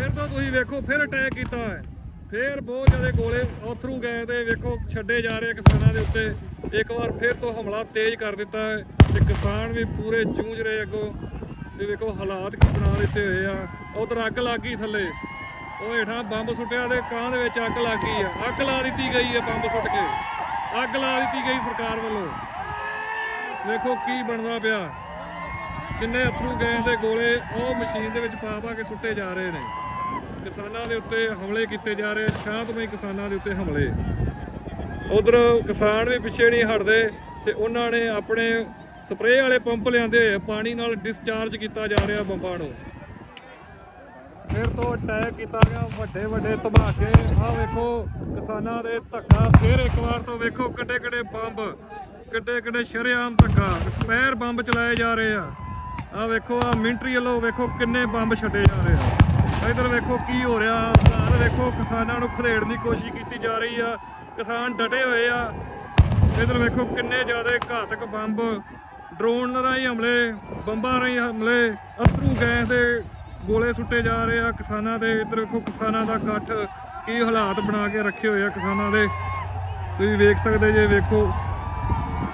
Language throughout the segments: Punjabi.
ਫਿਰ ਤੋਂ ਤੁਸੀਂ ਵੇਖੋ, ਫਿਰ ਅਟੈਕ ਕੀਤਾ ਹੈ। ਫਿਰ ਬਹੁਤ ਜ਼ਿਆਦਾ ਗੋਲੇ ਔਥਰੂ ਗਏ ਤੇ ਵੇਖੋ, ਛੱਡੇ ਜਾ ਰਹੇ ਕਿਸਾਨਾਂ ਦੇ ਉੱਤੇ। ਇੱਕ ਵਾਰ ਫਿਰ ਤੋਂ ਹਮਲਾ ਤੇਜ਼ ਕਰ ਦਿੱਤਾ ਹੈ ਤੇ ਕਿਸਾਨ ਵੀ ਪੂਰੇ ਜੂਝ ਰਹੇ ਅੱਗੋਂ। ਤੇ ਵੇਖੋ, ਹਾਲਾਤ ਕੀ ਬਣਾ ਦਿੱਤੇ ਹੋਏ ਆ। ਉਧਰ ਅੱਗ ਲੱਗ ਗਈ ਥੱਲੇ। ਉਹ ਹੇਠਾਂ ਬੰਬ ਸੁੱਟਿਆ ਤੇ ਕਾਂ ਦੇ ਵਿੱਚ ਅੱਗ ਲੱਗ ਗਈ ਆ। ਅੱਗ ਲਾ ਦਿੱਤੀ ਗਈ ਆ ਬੰਬ ਸੁੱਟ ਕੇ। ਅੱਗ ਲਾ ਦਿੱਤੀ ਗਈ ਸਰਕਾਰ ਵੱਲੋਂ। ਵੇਖੋ ਕੀ ਬਣਦਾ ਪਿਆ। ਕਿੰਨੇ ਅਥਰੂ ਗਏ ਦੇ ਗੋਲੇ ਉਹ ਮਸ਼ੀਨ ਦੇ ਵਿੱਚ ਪਾ ਪਾ ਕੇ ਸੁੱਟੇ ਜਾ ਰਹੇ ਨੇ। ਕਿਸਾਨਾਂ ਦੇ ਉੱਤੇ ਹਮਲੇ ਕੀਤੇ ਜਾ ਰਹੇ, ਸ਼ਾਂਤਮਈ ਕਿਸਾਨਾਂ ਦੇ ਉੱਤੇ ਹਮਲੇ। ਉਧਰ ਕਿਸਾਨ ਵੀ ਪਿੱਛੇ ਨਹੀਂ ਹਟਦੇ ਤੇ ਉਹਨਾਂ ਨੇ ਆਪਣੇ ਸਪਰੇਅ ਵਾਲੇ ਪੰਪ ਲਿਆਂਦੇ ਹੋਏ ਪਾਣੀ ਨਾਲ ਡਿਸਚਾਰਜ ਕੀਤਾ ਜਾ ਰਿਹਾ ਬੰਬਾਂ ਨੂੰ। ਫਿਰ ਤੋਂ ਅਟੈਕ ਕੀਤਾ ਗਿਆ ਵੱਡੇ ਵੱਡੇ ਧਮਾਕੇ। ਆਹ ਵੇਖੋ, ਕਿਸਾਨਾਂ ਦੇ ਧੱਕਾ, ਫਿਰ ਇੱਕ ਵਾਰ ਤੋਂ ਵੇਖੋ ਕਿੱਡੇ ਕਿੱਡੇ ਬੰਬ, ਕਿੱਡੇ ਕਿੱਡੇ ਸ਼ਰੇਆਮ ਧੱਕਾ ਸਪੈਰ ਬੰਬ ਚਲਾਏ ਜਾ ਰਹੇ ਆ। ਆਹ ਵੇਖੋ ਆ ਮਿੰਟਰੀ ਵੱਲੋਂ ਵੇਖੋ ਕਿੰਨੇ ਬੰਬ ਛੱਡੇ ਜਾ ਰਹੇ ਆ। ਇਧਰ ਵੇਖੋ ਕੀ ਹੋ ਰਿਹਾ। ਹਾਲਾਤ ਵੇਖੋ, ਕਿਸਾਨਾਂ ਨੂੰ ਖਰੇੜਨ ਦੀ ਕੋਸ਼ਿਸ਼ ਕੀਤੀ ਜਾ ਰਹੀ ਆ। ਕਿਸਾਨ ਡਟੇ ਹੋਏ ਆ। ਇਧਰ ਵੇਖੋ ਕਿੰਨੇ ਜ਼ਿਆਦਾ ਘਾਤਕ ਬੰਬ ਡਰੋਨ ਰਾਹੀਂ ਹਮਲੇ, ਬੰਬਾਂ ਰਾਹੀਂ ਹਮਲੇ, ਅਥਰੂ ਗੈਸ ਦੇ ਗੋਲੇ ਸੁੱਟੇ ਜਾ ਰਹੇ ਆ ਕਿਸਾਨਾਂ ਦੇ। ਇਧਰ ਵੇਖੋ ਕਿਸਾਨਾਂ ਦਾ ਇਕੱਠ ਕੀ ਹਾਲਾਤ ਬਣਾ ਕੇ ਰੱਖੇ ਹੋਏ ਆ ਕਿਸਾਨਾਂ ਦੇ। ਤੁਸੀਂ ਵੇਖ ਸਕਦੇ ਜੇ ਵੇਖੋ,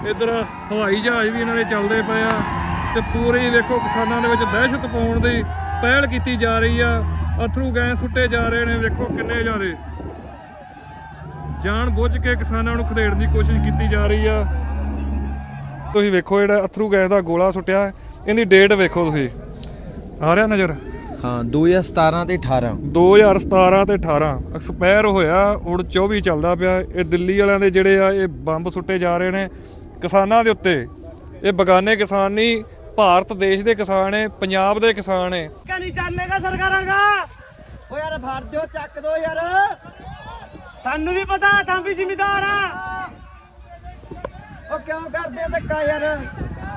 ਇਧਰ ਹਵਾਈ ਜਹਾਜ਼ ਵੀ ਇਹਨਾਂ ਦੇ ਚੱਲਦੇ ਪਏ ਆ ਤੇ ਪੂਰੇ ਵੇਖੋ ਕਿਸਾਨਾਂ ਦੇ ਵਿੱਚ ਦਹਿਸ਼ਤ ਪਾਉਣ ਦੀ ਪਹਿਲ ਕੀਤੀ ਜਾ ਰਹੀ ਆ। ਅਥਰੂ ਗੈਸ ਸੁੱਟੇ ਜਾ ਰਹੇ ਨੇ ਵੇਖੋ ਕਿੰਨੇ ਜ਼ਿਆਦੇ। ਜਾਣ ਬੁੱਝ ਕੇ ਕਿਸਾਨਾਂ ਨੂੰ ਖਦੇੜਨ ਦੀ ਕੋਸ਼ਿਸ਼ ਕੀਤੀ ਜਾ ਰਹੀ ਆ। ਤੁਸੀਂ ਵੇਖੋ ਜਿਹੜਾ ਅਥਰੂ ਗੈਸ ਦਾ ਗੋਲਾ ਸੁੱਟਿਆ ਇਹਦੀ ਡੇਟ ਵੇਖੋ ਤੁਸੀਂ। ਆ ਰਿਹਾ ਨਜ਼ਰ? ਹਾਂ 2017 ਤੇ 18 2017 ਤੇ 18 ਐਕਸਪਾਇਰ ਹੋਇਆ ਹੁਣ 24 ਚੱਲਦਾ ਪਿਆ। ਇਹ ਦਿੱਲੀ ਵਾਲਿਆਂ ਦੇ ਜਿਹੜੇ ਆ ਇਹ ਬੰਬ ਸੁੱਟੇ ਜਾ ਰਹੇ ਨੇ ਕਿਸਾਨਾਂ ਦੇ ਉੱਤੇ। ਇਹ ਬਗਾਨੇ ਕਿਸਾਨ ਨਹੀਂ ਭਾਰਤ ਦੇਸ਼ ਦੇ ਕਿਸਾਨ ਨੇ ਪੰਜਾਬ ਦੇ ਕਿਸਾਨ ਨੇ। ਕਾ ਨਹੀਂ ਚੱਲੇਗਾ ਸਰਕਾਰਾਂ ਦਾ? ਓ ਯਾਰ ਫੜ ਦਿਓ ਚੱਕ ਦੋ ਯਾਰ। ਸਾਨੂੰ ਵੀ ਪਤਾ ਤਾਂ ਵੀ ਜ਼ਿੰਮੇਦਾਰ ਆ। ਓ ਕਿਉਂ ਕਰਦੇ ਧੱਕਾ ਯਾਰ?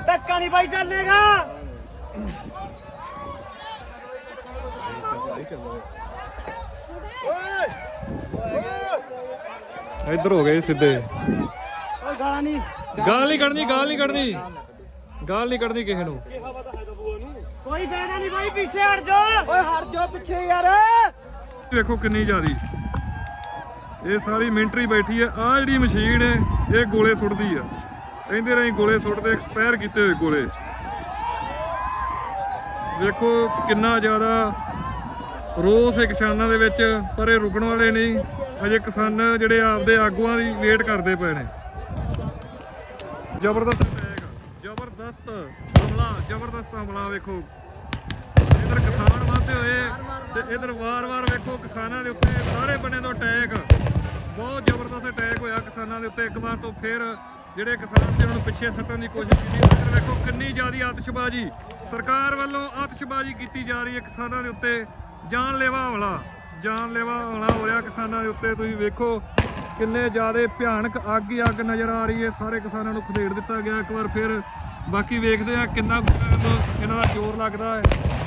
ਧੱਕਾ ਨਹੀਂ ਬਾਈ ਚੱਲੇਗਾ। ਇੱਧਰ ਹੋ ਗਏ ਸਿੱਧੇ। ਓਏ ਗਾਲਾਂ ਨਹੀਂ। ਗਾਲ ਨਹੀਂ ਕੱਢਣੀ ਗਾਲ ਨਹੀਂ ਕੱਢਣੀ। ਗਾਲ ਨਹੀਂ ਕੱਢਣੀ ਕਿਸੇ ਨੂੰ। ਕੋਈ ਫਾਇਦਾ ਨਹੀਂ ਬਾਈ ਪਿੱਛੇ ਹਟ ਜਾ। ਓਏ ਹਟ ਜਾਓ ਪਿੱਛੇ ਯਾਰ। ਵੇਖੋ ਕਿੰਨੀ ਜ਼ਿਆਦੀ। ਇਹ ਸਾਰੀ ਮਿਲਟਰੀ ਬੈਠੀ ਹੈ ਆ ਜਿਹੜੀ ਮਸ਼ੀਨ ਹੈ ਇਹ ਗੋਲੇ ਸੁੱਟਦੀ ਆ। ਕਹਿੰਦੇ ਰਹੀ ਗੋਲੇ ਸੁੱਟਦੇ ਐਕਸਪਾਇਰ ਕੀਤੇ ਹੋਏ ਗੋਲੇ। ਵੇਖੋ ਕਿੰਨਾ ਜ਼ਿਆਦਾ ਰੋਸ ਹੈ ਕਿਸਾਨਾਂ ਦੇ ਵਿੱਚ ਪਰ ਇਹ ਰੁਕਣ ਵਾਲੇ ਨਹੀਂ। ਅਜੇ ਕਿਸਾਨ ਜਿਹੜੇ ਆਪਦੇ ਆਗੂਆਂ ਦੀ ਵੇਟ ਕਰਦੇ ਪਏ ਨੇ। ਜ਼ਬਰਦਸਤ ਜ਼ਬਰਦਸਤ। ਹਮਲਾ ਜ਼ਬਰਦਸਤ ਹਮਲਾ ਵੇਖੋ। ਇਧਰ ਕਿਸਾਨ ਵਾਧੇ ਹੋਏ। ਤੇ ਇਧਰ ਵਾਰ-ਵਾਰ ਵੇਖੋ ਕਿਸਾਨਾਂ ਦੇ ਉੱਤੇ ਸਾਰੇ ਬਣੇ ਤੋਂ ਅਟੈਕ ਬਹੁਤ ਜ਼ਬਰਦਸਤ ਅਟੈਕ ਹੋਇਆ ਕਿਸਾਨਾਂ ਦੇ ਉੱਤੇ। ਇੱਕ ਵਾਰ ਤੋਂ ਫਿਰ ਜਿਹੜੇ ਕਿਸਾਨ ਸੀ, ਉਹਨਾਂ ਨੂੰ ਪਿੱਛੇ ਸੱਟਣ ਦੀ ਕੋਸ਼ਿਸ਼ ਕੀਤੀ। ਇਧਰ ਵੇਖੋ ਕਿੰਨੀ ਜ਼ਿਆਦੀ ਆਤਿਸ਼ਬਾਜ਼ੀ। ਸਰਕਾਰ ਵੱਲੋਂ ਆਤਿਸ਼ਬਾਜ਼ੀ ਕੀਤੀ ਜਾ ਰਹੀ ਹੈ ਕਿਸਾਨਾਂ ਦੇ ਉੱਤੇ। ਜਾਨਲੇਵਾ ਹਮਲਾ। ਜਾਨਲੇਵਾ ਹਮਲਾ ਹੋ ਰਿਹਾ ਕਿਸਾਨਾਂ ਦੇ ਉੱਤੇ। ਤੁਸੀਂ ਵੇਖੋ ਕਿੰਨੇ ਜ਼ਿਆਦਾ ਭਿਆਨਕ ਅੱਗ ਹੀ ਅੱਗ ਨਜ਼ਰ ਆ ਰਹੀ ਹੈ। ਸਾਰੇ ਕਿਸਾਨਾਂ ਨੂੰ ਖਦੇੜ ਦਿੱਤਾ ਗਿਆ। ਇੱਕ ਵਾਰ ਫਿਰ ਬਾਕੀ ਵੇਖਦੇ ਆ ਕਿੰਨਾ ਕੁ ਇਹਨਾਂ ਦਾ ਜ਼ੋਰ ਲੱਗਦਾ ਹੈ।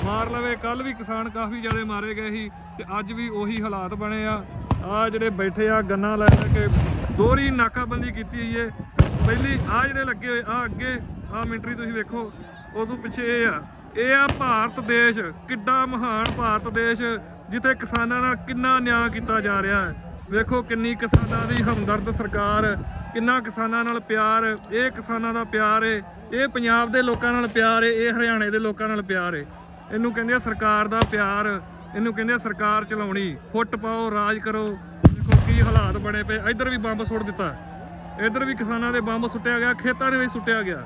ਮਾਰ ਲਵੇ ਕੱਲ ਵੀ ਕਿਸਾਨ ਕਾਫੀ ਜ਼ਿਆਦਾ ਮਾਰੇ ਗਏ ਸੀ ਤੇ ਅੱਜ ਵੀ ਉਹੀ ਹਾਲਾਤ ਬਣੇ ਆ। ਆ ਜਿਹੜੇ ਬੈਠੇ ਆ, ਗੰਨਾ ਲੈ ਲੈ ਕੇ ਦੋਹਰੀ ਨਾਕਾਬੰਦੀ ਕੀਤੀ ਹੋਈ ਹੈ ਪਹਿਲੀ ਆ ਜਿਹੜੇ ਲੱਗੇ ਹੋਏ, ਆ ਅੱਗੇ, ਆ ਮਿੰਟਰੀ ਤੁਸੀਂ ਵੇਖੋ ਉਦੋਂ ਪਿੱਛੇ ਇਹ ਆ। ਇਹ ਆ ਭਾਰਤ ਦੇਸ਼, ਕਿੱਡਾ ਮਹਾਨ ਭਾਰਤ ਦੇਸ਼, ਜਿੱਥੇ ਕਿਸਾਨਾਂ ਨਾਲ ਕਿੰਨਾ ਨਿਆਂ ਕੀਤਾ ਜਾ ਰਿਹਾ ਹੈ। ਵੇਖੋ ਕਿੰਨੀ ਕਿਸਾਨਾਂ ਦੀ ਹਮਦਰਦ ਸਰਕਾਰ ਕਿੰਨਾ ਕਿਸਾਨਾਂ ਨਾਲ ਪਿਆਰ, ਇਹ ਕਿਸਾਨਾਂ ਦਾ ਪਿਆਰ ਏ, ਇਹ ਪੰਜਾਬ ਦੇ ਲੋਕਾਂ ਨਾਲ ਪਿਆਰ ਏ, ਇਹ ਹਰਿਆਣੇ ਦੇ ਲੋਕਾਂ ਨਾਲ ਪਿਆਰ ਏ। ਇਹਨੂੰ ਕਹਿੰਦੇ ਆ ਸਰਕਾਰ ਦਾ ਪਿਆਰ, ਇਹਨੂੰ ਕਹਿੰਦੇ ਆ ਸਰਕਾਰ ਚਲਾਉਣੀ। ਫੁੱਟ ਪਾਓ, ਰਾਜ ਕਰੋ। ਦੇਖੋ ਕੀ ਹਾਲਾਤ ਬਣੇ ਪਏ। ਇੱਧਰ ਵੀ ਬੰਬ ਸੁੱਟ ਦਿੱਤਾ। ਇੱਧਰ ਵੀ ਕਿਸਾਨਾਂ ਦੇ ਬੰਬ ਸੁੱਟਿਆ ਗਿਆ, ਖੇਤਾਂ ਦੇ ਵਿੱਚ ਸੁੱਟਿਆ ਗਿਆ।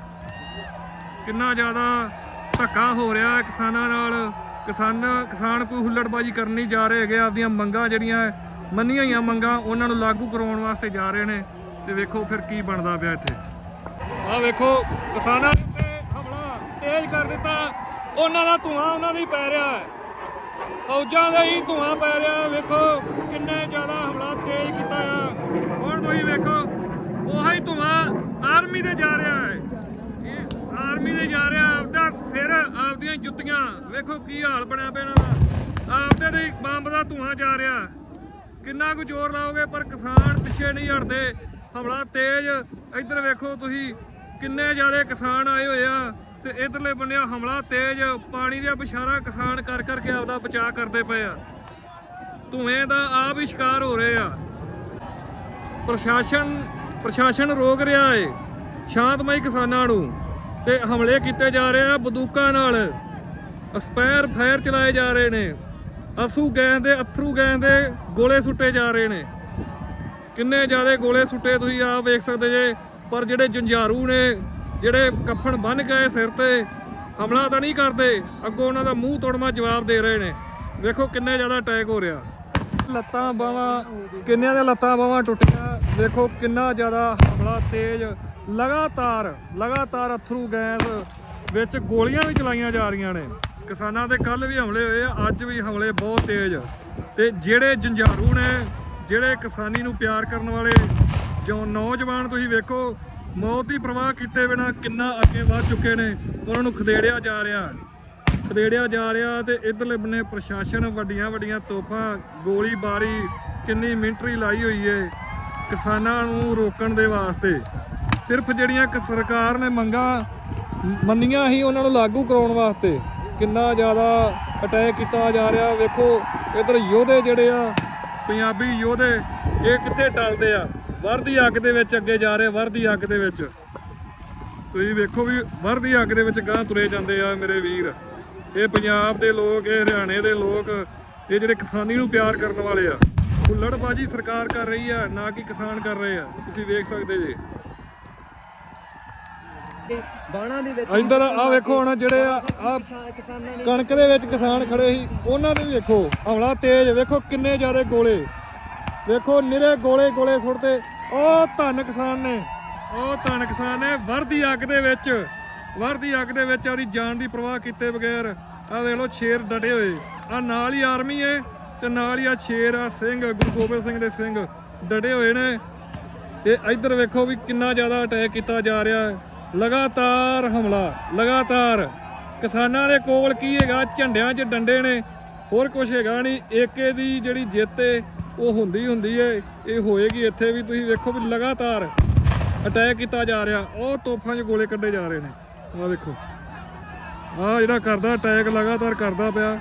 ਕਿੰਨਾ ਜ਼ਿਆਦਾ ਧੱਕਾ ਹੋ ਰਿਹਾ ਕਿਸਾਨਾਂ ਨਾਲ। ਕਿਸਾਨ ਕਿਸਾਨ ਕੋਈ ਹੁੱਲੜਬਾਜੀ ਕਰਨ ਨਹੀਂ ਜਾ ਰਹੇ ਹੈਗੇ ਆਪਦੀਆਂ ਮੰਗਾਂ ਜਿਹੜੀਆਂ ਮੰਨੀਆਂ ਹੋਈਆਂ ਮੰਗਾਂ, ਉਹਨਾਂ ਨੂੰ ਲਾਗੂ ਕਰਵਾਉਣ ਵਾਸਤੇ ਜਾ ਰਹੇ ਨੇ। ਤੇ ਵੇਖੋ ਫਿਰ ਕੀ ਬਣਦਾ ਪਿਆ ਇੱਥੇ। ਆਹ ਵੇਖੋ, ਕਿਸਾਨਾਂ ਦੇ ਹਮਲਾ ਤੇਜ਼ ਕਰ ਦਿੱਤਾ। ਉਹਨਾਂ ਦਾ ਧੂਆਂ ਉਹਨਾਂ ਦੀ ਪੈ ਰਿਹਾ ਹੈ। ਫੌਜਾਂ ਦਾ ਹੀ ਧੂਆਂ ਪੈ ਰਿਹਾ ਵੇਖੋ, ਕਿੰਨੇ ਜ਼ਿਆਦਾ ਹਮਲਾ ਤੇਜ਼ ਕੀਤਾ ਆ। ਹੁਣ ਤੁਸੀਂ ਵੇਖੋ, ਉਹੀ ਧੂਆਂ ਆਰਮੀ ਦੇ ਜਾ ਰਿਹਾ ਹੈ। ਇਹ ਆਰਮੀ ਦੇ ਜਾ ਰਿਹਾ, ਆਪਦਾ ਸਿਰ ਆਪਦੀਆਂ ਜੁੱਤੀਆਂ। ਵੇਖੋ ਕੀ ਹਾਲ ਬਣਿਆ ਪਿਆ ਇਹਨਾਂ ਦਾ। ਆਪਦੇ ਦੇ ਬੰਬ ਦਾ ਧੂਆਂ ਜਾ ਰਿਹਾ। ਕਿੰਨਾ ਕੁ ਜ਼ੋਰ ਲਾਓਗੇ, ਪਰ ਕਿਸਾਨ ਪਿੱਛੇ ਨਹੀਂ ਹਟਦੇ। ਹਮਲਾ ਤੇਜ਼। ਇੱਧਰ ਵੇਖੋ ਤੁਸੀਂ, ਕਿੰਨੇ ਜ਼ਿਆਦਾ ਕਿਸਾਨ ਆਏ ਹੋਏ ਆ ਤੇ ਇਧਰਲੇ ਬੰਨਿਆ ਹਮਲਾ ਤੇਜ਼। ਪਾਣੀ ਦੀਆਂ ਬਿਸ਼ਾਰਾਂ ਕਿਸਾਨ ਕਰ ਕਰਕੇ ਆਪਦਾ ਬਚਾਅ ਕਰਦੇ ਪਏ ਆ। ਧੂਏ ਦਾ ਆਪ ਹੀ ਸ਼ਿਕਾਰ ਹੋ ਰਹੇ ਆ। ਪ੍ਰਸ਼ਾਸਨ ਪ੍ਰਸ਼ਾਸਨ ਰੋਕ ਰਿਹਾ ਏ, ਸ਼ਾਂਤਮਈ ਕਿਸਾਨਾਂ ਨੂੰ ਤੇ ਹਮਲੇ ਕੀਤੇ ਜਾ ਰਹੇ ਆ ਬੰਦੂਕਾਂ ਨਾਲ। ਅਸਪਾਇਰ ਫਾਇਰ ਚਲਾਏ ਜਾ ਰਹੇ ਨੇ। ਅਸੂ ਗੈਸ ਦੇ, ਅਥਰੂ ਗੈਸ ਦੇ ਗੋਲੇ ਸੁੱਟੇ ਜਾ ਰਹੇ ਨੇ। ਕਿੰਨੇ ਜ਼ਿਆਦਾ ਗੋਲੇ ਸੁੱਟੇ ਤੁਸੀਂ ਆਪ ਵੇਖ ਸਕਦੇ ਜੇ, ਪਰ ਜਿਹੜੇ ਜੰਜਾਰੂ ਨੇ, ਜਿਹੜੇ ਕਫਨ ਬੰਨ ਗਏ ਸਿਰ ਤੇ, ਹਮਲਾ ਤਾਂ ਨਹੀਂ ਕਰਦੇ, ਅੱਗੋਂ ਉਹਨਾਂ ਦਾ ਮੂੰਹ ਤੋੜਮਾ ਜਵਾਬ ਦੇ ਰਹੇ ਨੇ। ਵੇਖੋ ਕਿੰਨੇ ਜ਼ਿਆਦਾ ਅਟੈਕ ਹੋ ਰਿਹਾ। ਲੱਤਾਂ ਬਾਹਾਂ, ਕਿੰਨਿਆਂ ਦੇ ਲੱਤਾਂ ਬਾਹਾਂ ਟੁੱਟੀਆਂ, ਵੇਖੋ ਕਿੰਨਾ ਜ਼ਿਆਦਾ ਹਮਲਾ ਤੇਜ਼। ਲਗਾਤਾਰ ਲਗਾਤਾਰ ਅਥਰੂ ਗੈਸ ਵਿੱਚ ਗੋਲੀਆਂ ਵੀ ਚਲਾਈਆਂ ਜਾ ਰਹੀਆਂ ਨੇ। ਕਿਸਾਨਾਂ ਦੇ ਕੱਲ ਵੀ ਹਮਲੇ ਹੋਏ ਆ, ਅੱਜ ਵੀ ਹਮਲੇ ਬਹੁਤ ਤੇਜ਼। ਤੇ ਜਿਹੜੇ ਜੰਜਾਰੂ ਨੇ ਜਿਹੜੇ ਕਿਸਾਨੀ ਨੂੰ ਪਿਆਰ ਕਰਨ ਵਾਲੇ ਜੋ ਨੌਜਵਾਨ ਤੁਸੀਂ ਵੇਖੋ, ਮੌਤ ਦੀ ਪਰਵਾਹ ਕੀਤੇ ਬਿਨਾ ਕਿੰਨਾ ਅੱਗੇ ਵੱਧ ਚੁੱਕੇ ਨੇ, ਉਹਨਾਂ ਨੂੰ ਖਦੇੜਿਆ ਜਾ ਰਿਹਾ। ਖਦੇੜਿਆ ਜਾ ਰਿਹਾ ਤੇ ਇਧਰਲੇ ਬੰਨੇ ਪ੍ਰਸ਼ਾਸਨ ਵੱਡੀਆਂ ਵੱਡੀਆਂ ਤੋਪਾਂ, ਗੋਲੀਬਾਰੀ ਕਿੰਨੀ ਮਿੰਟਰੀ ਲਾਈ ਹੋਈ ਏ ਕਿਸਾਨਾਂ ਨੂੰ ਰੋਕਣ ਦੇ ਵਾਸਤੇ। ਸਿਰਫ ਜਿਹੜੀਆਂ ਸਰਕਾਰ ਨੇ ਮੰਗਾਂ ਮੰਨੀਆਂ ਹੀ ਉਹਨਾਂ ਨੂੰ ਲਾਗੂ ਕਰਾਉਣ ਵਾਸਤੇ ਕਿੰਨਾ ਜ਼ਿਆਦਾ ਅਟੈਕ ਕੀਤਾ ਜਾ ਰਿਹਾ। ਵੇਖੋ, ਇਧਰ ਯੋਧੇ ਜਿਹੜੇ ਆ ਪੰਜਾਬੀ ਯੋਧੇ, ਇਹ ਕਿੱਥੇ ਟਲਦੇ ਆ? ਵਰਦੀ ਅੱਗ ਦੇ ਵਿੱਚ ਅੱਗੇ ਜਾ ਰਹੇ ਵਰਦੀ ਅੱਗ ਦੇ ਵਿੱਚ। ਤੁਸੀਂ ਵੇਖੋ ਵੀ ਵਰਦੀ ਅੱਗ ਦੇ ਵਿੱਚ ਗਾਂ ਤੁਰੇ ਜਾਂਦੇ ਆ ਮੇਰੇ ਵੀਰ। ਇਹ ਪੰਜਾਬ ਦੇ ਲੋਕ, ਇਹ ਹਰਿਆਣੇ ਦੇ ਲੋਕ, ਇਹ ਜਿਹੜੇ ਕਿਸਾਨੀ ਨੂੰ ਪਿਆਰ ਕਰਨ ਵਾਲੇ ਆ। ਹੁੱਲੜਬਾਜੀ ਸਰਕਾਰ ਕਰ ਰਹੀ ਆ, ਨਾ ਕਿ ਕਿਸਾਨ ਕਰ ਰਹੇ ਆ। ਤੁਸੀਂ ਵੇਖ ਸਕਦੇ ਜੇ। ਬਾਣਾ ਦੇ ਵਿੱਚ ਇੱਧਰ ਆ ਵੇਖੋ ਹੁਣ ਜਿਹੜੇ ਆ ਕਣਕ ਦੇ ਵਿੱਚ ਕਿਸਾਨ ਖੜੇ ਸੀ ਉਹਨਾਂ ਦੇ ਵੀ ਵੇਖੋ ਹਮਲਾ ਤੇਜ਼ ਵੇਖੋ ਕਿੰਨੇ ਜ਼ਿਆਦਾ ਗੋਲੇ। ਵੇਖੋ ਨਿਰੇ ਗੋਲੇ ਗੋਲੇ ਸੁੱਟਦੇ ਉਹ ਧੰਨ ਕਿਸਾਨ ਨੇ ਉਹ ਧੰਨ ਕਿਸਾਨ ਨੇ ਵਰਦੀ ਅੱਗ ਦੇ ਵਿੱਚ ਵਰਦੀ ਅੱਗ ਦੇ ਵਿੱਚ ਆਪਦੀ ਜਾਨ ਦੀ ਪਰਵਾਹ ਕੀਤੇ ਬਗੈਰ ਆ ਵੇਖ ਲਓ ਸ਼ੇਰ ਡਟੇ ਹੋਏ। ਆ ਨਾਲ ਹੀ ਆਰਮੀ ਏ ਤੇ ਨਾਲ ਹੀ ਆ ਸ਼ੇਰ ਆ ਸਿੰਘ ਗੁਰੂ ਗੋਬਿੰਦ ਸਿੰਘ ਦੇ ਸਿੰਘ ਡਟੇ ਹੋਏ ਨੇ। ਤੇ ਇੱਧਰ ਵੇਖੋ ਵੀ ਕਿੰਨਾ ਜ਼ਿਆਦਾ ਅਟੈਕ ਕੀਤਾ ਜਾ ਰਿਹਾ। ਹੈ ਲਗਾਤਾਰ ਹਮਲਾ, ਲਗਾਤਾਰ। ਕਿਸਾਨਾਂ ਦੇ ਕੋਲ ਕੀ ਹੈਗਾ? ਝੰਡਿਆਂ 'ਚ ਡੰਡੇ ਨੇ। ਹੋਰ ਕੁਝ ਹੈਗਾ ਨਹੀਂ ਏਕੇ ਦੀ ਜਿਹੜੀ ਜਿੱਤ ਏ, ਉਹ ਹੁੰਦੀ ਹੁੰਦੀ ਏ। ਇਹ ਹੋਏਗੀ ਇੱਥੇ ਵੀ। ਤੁਸੀਂ ਵੇਖੋ ਵੀ ਲਗਾਤਾਰ ਅਟੈਕ ਕੀਤਾ ਜਾ ਰਿਹਾ। ਉਹ ਤੋਪਾਂ 'ਚ ਗੋਲੇ ਕੱਢੇ ਜਾ ਰਹੇ ਨੇ। ਆਹ ਵੇਖੋ। ਆਹ ਜਿਹੜਾ ਕਰਦਾ ਅਟੈਕ ਲਗਾਤਾਰ ਕਰਦਾ ਪਿਆ।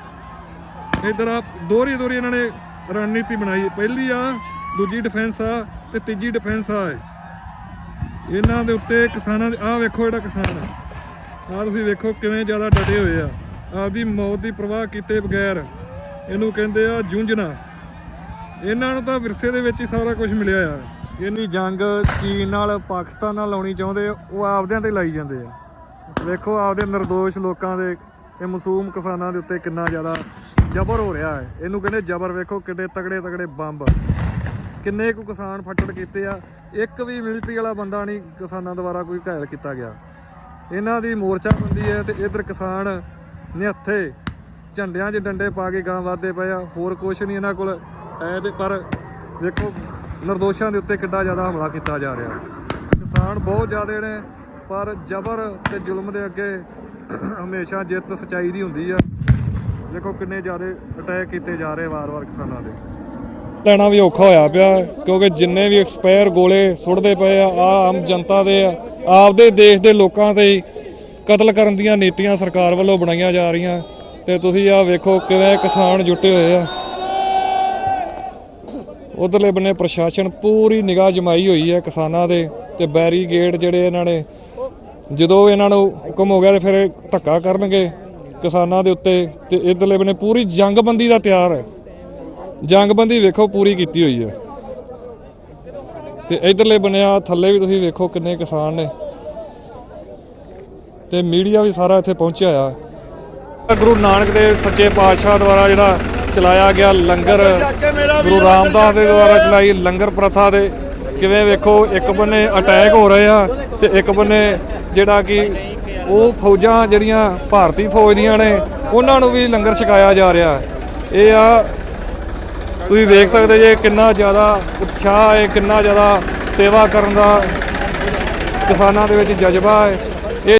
ਇਧਰ ਆ ਦੋਹਰੀ ਦੋਹਰੀ ਇਹਨਾਂ ਨੇ ਰਣਨੀਤੀ ਬਣਾਈ। ਪਹਿਲੀ ਆ, ਦੂਜੀ ਡਿਫੈਂਸ ਆ ਤੇ ਤੀਜੀ ਡਿਫੈਂਸ ਆ ਇਹਨਾਂ ਦੇ ਉੱਤੇ ਕਿਸਾਨਾਂ ਦੇ ਆਹ ਵੇਖੋ ਜਿਹੜਾ ਕਿਸਾਨ ਆ ਆਹ ਤੁਸੀਂ ਵੇਖੋ ਕਿਵੇਂ ਜ਼ਿਆਦਾ ਡਟੇ ਹੋਏ ਆ। ਆਪਦੀ ਮੌਤ ਦੀ ਪਰਵਾਹ ਕੀਤੇ ਬਗੈਰ ਇਹਨੂੰ ਕਹਿੰਦੇ ਆ ਜੂੰਝਣਾ। ਇਹਨਾਂ ਨੂੰ ਤਾਂ ਵਿਰਸੇ ਦੇ ਵਿੱਚ ਹੀ ਸਾਰਾ ਕੁਝ ਮਿਲਿਆ ਆ। ਇਹਨੀ ਜੰਗ ਚੀਨ ਨਾਲ, ਪਾਕਿਸਤਾਨ ਨਾਲ ਲਾਉਣੀ ਚਾਹੁੰਦੇ ਉਹ ਆਪਦਿਆਂ ਤੇ ਲਾਈ ਜਾਂਦੇ ਆ। ਵੇਖੋ ਆਪਦੇ નિર્ਦੋਸ਼ ਲੋਕਾਂ ਦੇ, ਇਹ ਮਾਸੂਮ ਕਿਸਾਨਾਂ ਦੇ ਉੱਤੇ ਕਿੰਨਾ ਜ਼ਿਆਦਾ ਜ਼ਬਰ ਹੋ ਰਿਹਾ ਹੈ। ਇਹਨੂੰ ਕਹਿੰਦੇ ਜ਼ਬਰ, ਵੇਖੋ ਕਿੱਡੇ ਤਗੜੇ ਤਗੜੇ ਬੰਬ। ਕਿੰਨੇ ਕੁ ਕਿਸਾਨ ਫੱਟੜ ਕੀਤੇ ਆ? ਇੱਕ ਵੀ ਮਿਲਟਰੀ ਵਾਲਾ ਬੰਦਾ ਨਹੀਂ ਕਿਸਾਨਾਂ ਦੁਆਰਾ ਕੋਈ ਘਾਇਲ ਕੀਤਾ ਗਿਆ। ਇਹਨਾਂ ਦੀ ਮੋਰਚਾ ਮੋਰਚਾਬੰਦੀ ਹੈ ਤੇ ਇਧਰ ਕਿਸਾਨ ਨਿਹੱਥੇ ਝੰਡਿਆਂ 'ਚ ਡੰਡੇ ਪਾ ਕੇ ਗਾਂ ਵਾਦੇ ਪਏ ਆ। ਹੋਰ ਕੁਛ ਨਹੀਂ ਇਹਨਾਂ ਕੋਲ ਹੈ ਤੇ ਪਰ ਵੇਖੋ, ਨਿਰਦੋਸ਼ਾਂ ਦੇ ਉੱਤੇ ਕਿੱਡਾ ਜ਼ਿਆਦਾ ਹਮਲਾ ਕੀਤਾ ਜਾ ਰਿਹਾ। ਕਿਸਾਨ ਬਹੁਤ ਜ਼ਿਆਦੇ ਨੇ, ਪਰ ਜ਼ਬਰ ਤੇ ਜ਼ੁਲਮ ਦੇ ਅੱਗੇ ਹਮੇਸ਼ਾ ਜਿੱਤ ਸਚਾਈ ਦੀ ਹੁੰਦੀ ਆ। ਦੇਖੋ ਕਿੰਨੇ ਜ਼ਿਆਦਾ ਅਟੈਕ ਕੀਤੇ ਜਾ ਰਹੇ ਵਾਰ-ਵਾਰ ਕਿਸਾਨਾਂ ਦੇ। ਲੈਣਾ ਵੀ ਔਖਾ ਹੋਇਆ ਪਿਆ ਕਿਉਂਕਿ ਜਿੰਨੇ ਵੀ ਐਕਸਪਾਇਰ ਗੋਲੇ ਸੁੱਟਦੇ ਪਏ ਆ ਆ ਆਮ ਜਨਤਾ ਦੇ ਆ, ਆਪਦੇ ਦੇਸ਼ ਦੇ ਲੋਕਾਂ ਤੇ ਹੀ ਕਤਲ ਕਰਨ ਦੀਆਂ ਨੀਤੀਆਂ ਸਰਕਾਰ ਵੱਲੋਂ ਬਣਾਈਆਂ ਜਾ ਰਹੀਆਂ। ਤੇ ਤੁਸੀਂ ਆ ਵੇਖੋ ਕਿਵੇਂ ਕਿਸਾਨ ਜੁਟੇ ਹੋਏ ਆ। ਉਧਰਲੇ ਬੰਨੇ ਪ੍ਰਸ਼ਾਸਨ ਪੂਰੀ ਨਿਗਾਹ ਜਮਾਈ ਹੋਈ ਹੈ ਕਿਸਾਨਾਂ ਦੇ ਤੇ ਬੈਰੀਗੇਡ ਜਿਹੜੇ ਇਹਨਾਂ ਨੇ, ਜਦੋਂ ਇਹਨਾਂ ਨੂੰ ਹੁਕਮ ਹੋ ਗਿਆ ਤੇ ਫਿਰ ਧੱਕਾ ਕਰਨਗੇ ਕਿਸਾਨਾਂ ਦੇ ਉੱਤੇ ਤੇ ਇਧਰਲੇ ਬੰਨੇ ਪੂਰੀ ਜੰਗਬੰਦੀ ਦਾ ਤਿਆਰ ਹੈ। ਜੰਗਬੰਦੀ ਵੇਖੋ, ਪੂਰੀ ਕੀਤੀ ਹੋਈ ਹੈ। ਤੇ ਇਧਰਲੇ ਬਣਿਆ ਥੱਲੇ ਵੀ ਤੁਸੀਂ ਵੇਖੋ ਕਿੰਨੇ ਕਿਸਾਨ ਨੇ। ਤੇ ਮੀਡੀਆ ਵੀ ਸਾਰਾ ਇੱਥੇ ਪਹੁੰਚਿਆ ਆ। ਗੁਰੂ ਨਾਨਕ ਦੇਵ ਸੱਚੇ ਪਾਤਸ਼ਾਹ ਦੁਆਰਾ ਜਿਹੜਾ ਚਲਾਇਆ ਗਿਆ ਲੰਗਰ, ਗੁਰੂ ਰਾਮਦਾਸ ਦੇ ਦੁਆਰਾ ਚਲਾਈ ਲੰਗਰ ਪ੍ਰਥਾ ਦੇ, ਕਿਵੇਂ ਵੇਖੋ, ਇੱਕ ਬੰਨੇ ਅਟੈਕ ਹੋ ਰਹੇ ਆ ਤੇ ਇੱਕ ਬੰਨੇ ਜਿਹੜਾ ਕਿ ਉਹ ਫੌਜਾਂ ਜਿਹੜੀਆਂ ਭਾਰਤੀ ਫੌਜ ਦੀਆਂ ਨੇ, ਉਹਨਾਂ ਨੂੰ ਵੀ ਲੰਗਰ ਛਕਾਇਆ ਜਾ ਰਿਹਾ। ਇਹ ਆ ਤੁਸੀਂ ਵੇਖ ਸਕਦੇ ਜੇ ਕਿੰਨਾ ਜ਼ਿਆਦਾ ਉਤਸ਼ਾਹ ਹੈ, ਕਿੰਨਾ ਜ਼ਿਆਦਾ ਸੇਵਾ ਕਰਨ ਦਾ ਕਿਸਾਨਾਂ ਦੇ ਵਿੱਚ ਜਜ਼ਬਾ ਹੈ।